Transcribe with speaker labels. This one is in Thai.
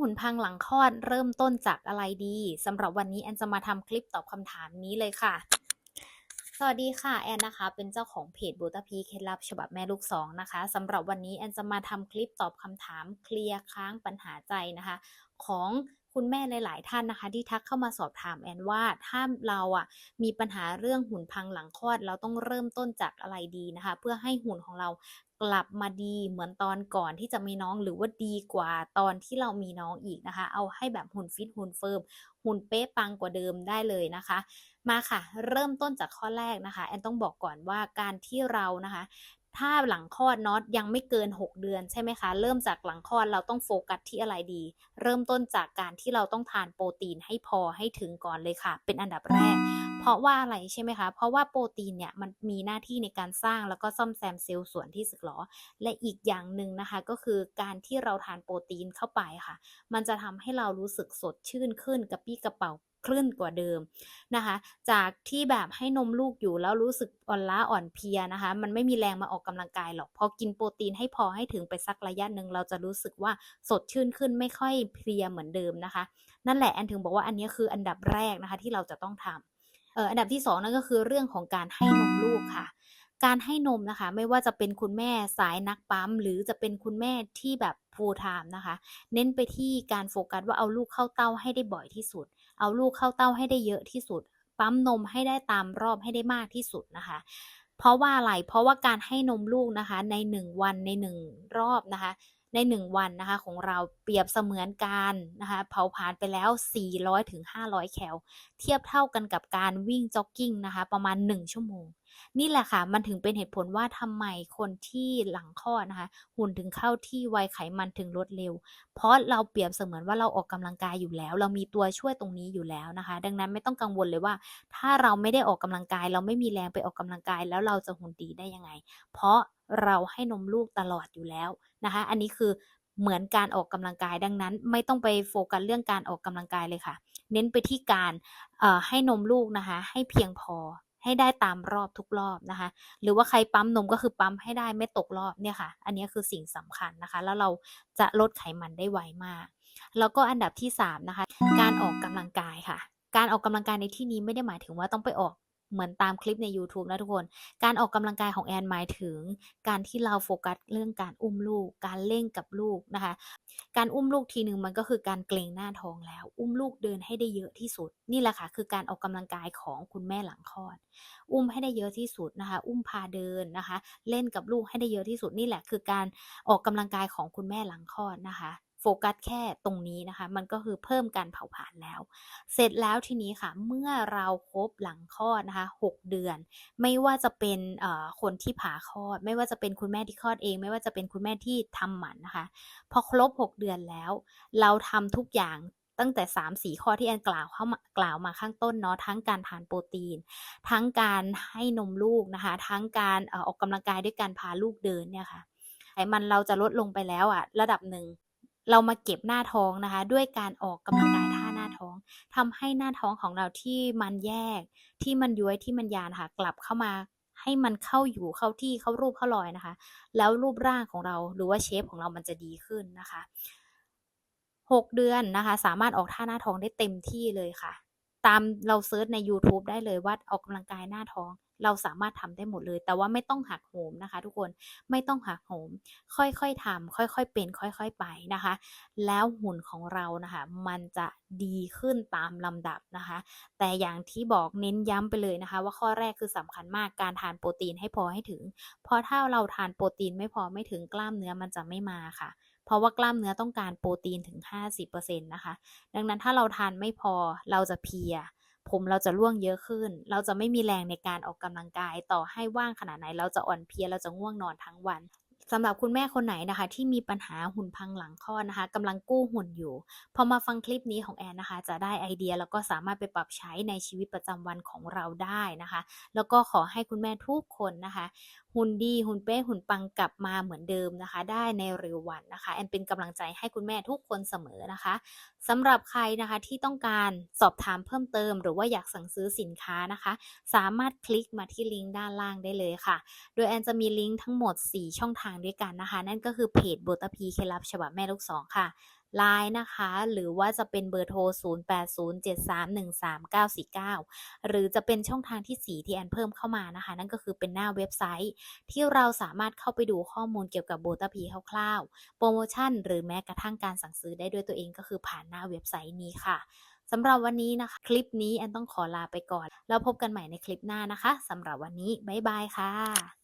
Speaker 1: หุ่นพังหลังคลอดเริ่มต้นจากอะไรดีสำหรับวันนี้แอนจะมาทำคลิปตอบคำถามนี้เลยค่ะ สวัสดีค่ะแอนนะคะ เป็นเจ้าของเพจบูตาพีเคล็ดลับฉบับแม่ลูกสองนะคะสำหรับวันนี้แอนจะมาทำคลิปตอบคำถามเคลียร์ค้างปัญหาใจนะคะ ของ คุณแม่หลาย ๆ ท่านนะคะ ที่ทักเข้ามาสอบถามแอนว่าถ้าเราอะมีปัญหาเรื่องหุ่นพังหลังคลอด เราต้องเริ่มต้นจากอะไรดีนะคะ เพื่อให้หุ่นของเรากลับมาดีเหมือนตอนก่อนที่จะมีน้องหรือว่าดีกว่าตอนที่เรามีน้องอีกนะคะ เอาให้แบบหุ่นฟิตหุ่นเฟิร์มหุ่นเป๊ะปังกว่าเดิมได้เลยนะคะ มาค่ะ เริ่มต้นจากข้อแรกนะคะ แอนต้องบอกก่อนว่าการที่เรานะคะ ถ้าหลังคลอดเนาะยังไม่เกิน 6 เดือนใช่ไหมคะ เริ่มจากหลังคลอดเราต้องโฟกัสที่อะไรดี เริ่มต้นจากการที่เราต้องทานโปรตีนให้พอให้ถึงก่อนเลยค่ะ เป็นอันดับแรก เพราะว่าอะไรใช่ไหมคะ เพราะว่าโปรตีนเนี่ยมันมีหน้าที่ในการสร้างแล้วก็ซ่อมแซมเซลล์ส่วนที่สึกหรอ และอีกอย่างหนึ่งนะคะ ก็คือการที่เราทานโปรตีนเข้าไปค่ะ มันจะทำให้เรารู้สึกสดชื่นขึ้นกระปี้กระเป๋า ขึ้นกว่าเดิมนะคะ จากที่แบบให้นมลูกอยู่แล้วรู้สึกอ่อนล้าอ่อนเพลียนะคะ มันไม่มีแรงมาออกกำลังกายหรอก พอกินโปรตีนให้พอให้ถึงไปสักระยะหนึ่งเราจะรู้สึกว่าสดชื่นขึ้นไม่ค่อยเพลียเหมือนเดิมนะคะ นั่นแหละแอนถึงบอกว่าอันนี้คืออันดับแรกนะคะที่เราจะต้องทำเอ่ออันดับที่สองนั่นก็คือเรื่องของการให้นมลูกค่ะการให้นมนะคะ ไม่ว่าจะเป็นคุณแม่สายนักปั๊ม หรือจะเป็นคุณแม่ที่แบบ full time นะคะ เน้นไปที่การโฟกัสว่าเอาลูกเข้าเต้าให้ได้บ่อยที่สุด เอาลูกเข้าเต้าให้ได้เยอะที่สุด ปั๊มนมให้ได้ตามรอบให้ได้มากที่สุดนะคะ เพราะว่าอะไร เพราะว่าการให้นมลูกนะคะ ใน 1 วันใน 1 รอบนะคะ ใน 1 วันนะคะ ของเราเปรียบเสมือนการนะคะ เผาผลาญไปแล้ว 400-500 แคล เทียบเท่ากันกับการวิ่งจ็อกกิ้งนะคะ ประมาณ 1 ชั่วโมง นี่แหละค่ะ มันถึงเป็นเหตุผลว่าทำไมคนที่หลังคลอนะคะ หุ่นถึงเข้าที่ไวไขมันถึงลดเร็ว เพราะเราเปรียบเสมือนว่าเราออกกำลังกายอยู่แล้ว เรามีตัวช่วยตรงนี้อยู่แล้วนะคะ ดังนั้นไม่ต้องกังวลเลยว่า ถ้าเราไม่ได้ออกกำลังกาย เราไม่มีแรงไปออกกำลังกาย แล้วเราจะหุ่นดีได้ยังไง เพราะเราให้นมลูกตลอดอยู่แล้วนะคะ อันนี้คือเหมือนการออกกำลังกายดังนั้น ไม่ต้องไปโฟกัสเรื่องการออกกำลังกายเลยค่ะ เน้นไปที่การให้นมลูกนะคะ ให้เพียงพอ ให้ได้ตามรอบทุกรอบนะคะ หรือว่าใครปั๊มนมก็คือปั๊มให้ได้ไม่ตกรอบเนี่ยค่ะ อันนี้คือสิ่งสำคัญนะคะ แล้วเราจะลดไขมันได้ไวมาก แล้วก็อันดับที่3นะคะ การออกกำลังกายค่ะ การออกกำลังกายในที่นี้ไม่ได้หมายถึงว่าต้องไปออก เหมือนตามคลิปใน YouTube นะทุกคน การออกกำลังกายของแอนหมายถึง การที่เราโฟกัสเรื่องการอุ้มลูก การเล่นกับลูกนะคะ การอุ้มลูกทีหนึ่งมันก็คือการเกรงหน้าท้องแล้ว อุ้มลูกเดินให้ได้เยอะที่สุด นี่แหละค่ะคือการออกกำลังกายของคุณแม่หลังคลอด อุ้มให้ได้เยอะที่สุดนะคะ อุ้มพาเดินนะคะ เล่นกับลูกให้ได้เยอะที่สุดนี่แหละคือการออกกำลังกายของคุณแม่หลังคลอดนะคะ โฟกัสแค่ตรงนี้นะคะ มันก็คือเพิ่มการเผาผลาญแล้ว เสร็จแล้วทีนี้ค่ะ เมื่อเราครบหลังคลอดนะคะ 6 เดือน ไม่ว่าจะเป็นคนที่ผ่าคลอด ไม่ว่าจะเป็นคุณแม่ที่คลอดเอง ไม่ว่าจะเป็นคุณแม่ที่ทำหมันนะคะ พอครบ 6 เดือนแล้ว เราทำทุกอย่างตั้งแต่ 3-4 ข้อที่แอนกล่าวเข้ามากล่าวมาข้างต้นเนาะทั้งการทานโปรตีน ทั้งการให้นมลูกนะคะ ทั้งการออออกกำลังกายด้วยการพาลูกเดินเนี่ยค่ะไขมันเราจะลดลงไปแล้วอะระดับหนึ่ง เรามาเก็บหน้าท้องนะคะ ด้วยการออกกำลังกายท่าหน้าท้องทำให้หน้าท้องของเราที่มันแยก ที่มันย้วยที่มันยานค่ะ กลับเข้ามาให้มันเข้าอยู่เข้าที่เข้ารูปเข้ารอยนะคะ แล้วรูปร่างของเราหรือว่าเชฟของเรามันจะดีขึ้นนะคะ 6 เดือนนะคะ สามารถออกท่าหน้าท้องได้เต็มที่เลยค่ะ ตามเราเซิร์ชใน YouTube ได้เลยว่าออกกำลังกายหน้าท้อง เราสามารถทำได้หมดเลย แต่ว่าไม่ต้องหักโหมนะคะ ทุกคนไม่ต้องหักโหม ค่อยๆทำค่อยๆเป็น ค่อยๆไปนะคะ แล้วหุ่นของเรานะคะ มันจะดีขึ้นตามลำดับนะคะ แต่อย่างที่บอกเน้นย้ำไปเลยนะคะ ว่าข้อแรกคือสำคัญมากการทานโปรตีนให้พอให้ถึง เพราะถ้าเราทานโปรตีนไม่พอไม่ถึงกล้ามเนื้อมันจะไม่มาค่ะเพราะว่ากล้ามเนื้อต้องการโปรตีนถึง 50%นะคะ ดังนั้นถ้าเราทานไม่พอเราจะเพีย ผมเราจะร่วงเยอะขึ้น เราจะไม่มีแรงในการออกกำลังกาย ต่อให้ว่างขนาดไหน เราจะอ่อนเพลีย เราจะง่วงนอนทั้งวัน สำหรับคุณแม่คนไหนนะคะ ที่มีปัญหาหุ่นพังหลังคลอดนะคะกำลังกู้หุ่นอยู่พอมาฟังคลิปนี้ของแอนนะคะ จะได้ไอเดียแล้วก็สามารถไปปรับใช้ในชีวิตประจำวันของเราได้นะคะ แล้วก็ขอให้คุณแม่ทุกคนนะคะ หุ่นดีหุ่นเป๊ะหุ่นปังกลับมาเหมือนเดิมนะคะ ได้ในเร็ววันนะคะแอนเป็นกำลังใจให้คุณแม่ทุกคนเสมอนะคะสำหรับใครนะคะที่ต้องการสอบถามเพิ่มเติม หรือว่าอยากสั่งซื้อสินค้านะคะ สามารถคลิกมาที่ลิงก์ด้านล่างได้เลยค่ะ โดยแอนจะมีลิงก์ทั้งหมด 4 ช่องทางด้วยกันนะคะ นั่นก็คือเพจโบตพีเคลับฉบับแม่ลูกสองค่ะ Line นะคะ หรือว่าจะเป็นเบอร์โทร 0807313949 หรือจะเป็นช่องทางที่ 4 ที่แอนเพิ่มเข้ามานะคะ นั่นก็คือเป็นหน้าเว็บไซต์ ที่เราสามารถเข้าไปดูข้อมูลเกี่ยวกับ Botapi คร่าวๆ โปรโมชั่น หรือแม้กระทั่งการสั่งซื้อได้ด้วยตัวเองก็คือผ่านหน้าเว็บไซต์นี้ค่ะสำหรับวันนี้นะคะ คลิปนี้แอนต้องขอลาไปก่อน แล้วพบกันใหม่ในคลิปหน้านะคะสำหรับวันนี้บ๊ายบายค่ะ